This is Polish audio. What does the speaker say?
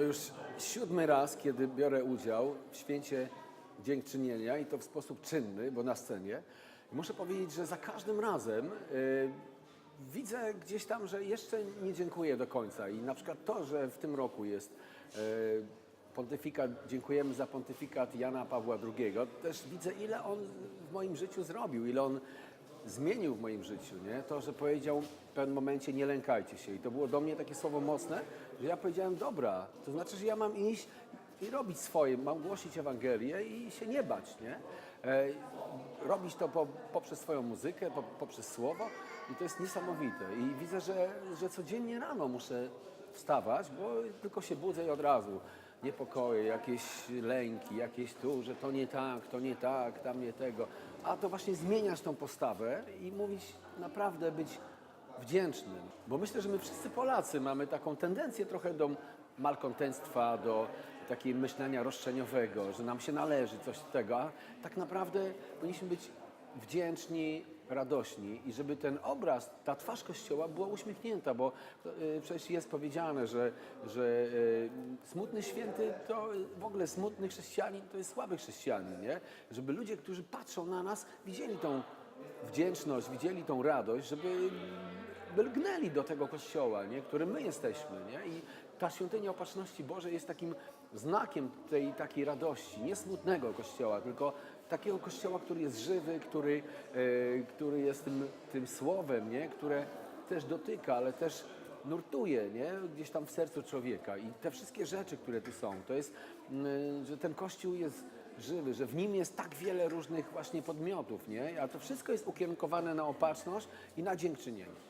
To już siódmy raz, kiedy biorę udział w święcie dziękczynienia i to w sposób czynny, bo na scenie. I muszę powiedzieć, że za każdym razem y, widzę gdzieś tam, że jeszcze nie dziękuję do końca. I na przykład to, że w tym roku jest y, pontyfikat, dziękujemy za pontyfikat Jana Pawła II, też widzę, ile on w moim życiu zrobił, ile on zmienił w moim życiu, nie? To, że powiedział w pewnym momencie nie lękajcie się. I to było do mnie takie słowo mocne, że ja powiedziałem dobra, to znaczy, że ja mam iść i robić swoje, mam głosić Ewangelię i się nie bać, nie? E, robić to po, poprzez swoją muzykę, po, poprzez słowo i to jest niesamowite. I widzę, że, że codziennie rano muszę wstawać, bo tylko się budzę i od razu niepokoje, jakieś lęki, jakieś tu, że to nie tak, to nie tak, tam nie tego. A to właśnie zmieniać tą postawę i mówić naprawdę być wdzięcznym. Bo myślę, że my wszyscy Polacy mamy taką tendencję trochę do malkontentstwa, do takiego myślenia roszczeniowego, że nam się należy coś z tego, a tak naprawdę powinniśmy być wdzięczni, radośni i żeby ten obraz, ta twarz Kościoła była uśmiechnięta, bo y, przecież jest powiedziane, że, że y, smutny święty to w ogóle smutny chrześcijanin to jest słaby chrześcijanin, nie? Żeby ludzie, którzy patrzą na nas, widzieli tą wdzięczność, widzieli tą radość, żeby by lgnęli do tego Kościoła, nie? którym my jesteśmy. Nie? I ta świątynia Opatrzności Bożej jest takim znakiem tej takiej radości, nie smutnego Kościoła, tylko takiego Kościoła, który jest żywy, który, e, który jest tym, tym słowem, nie? które też dotyka, ale też nurtuje nie? gdzieś tam w sercu człowieka. I te wszystkie rzeczy, które tu są, to jest, mm, że ten Kościół jest żywy, że w nim jest tak wiele różnych właśnie podmiotów, nie? A to wszystko jest ukierunkowane na opatrzność i na dziękczynienie.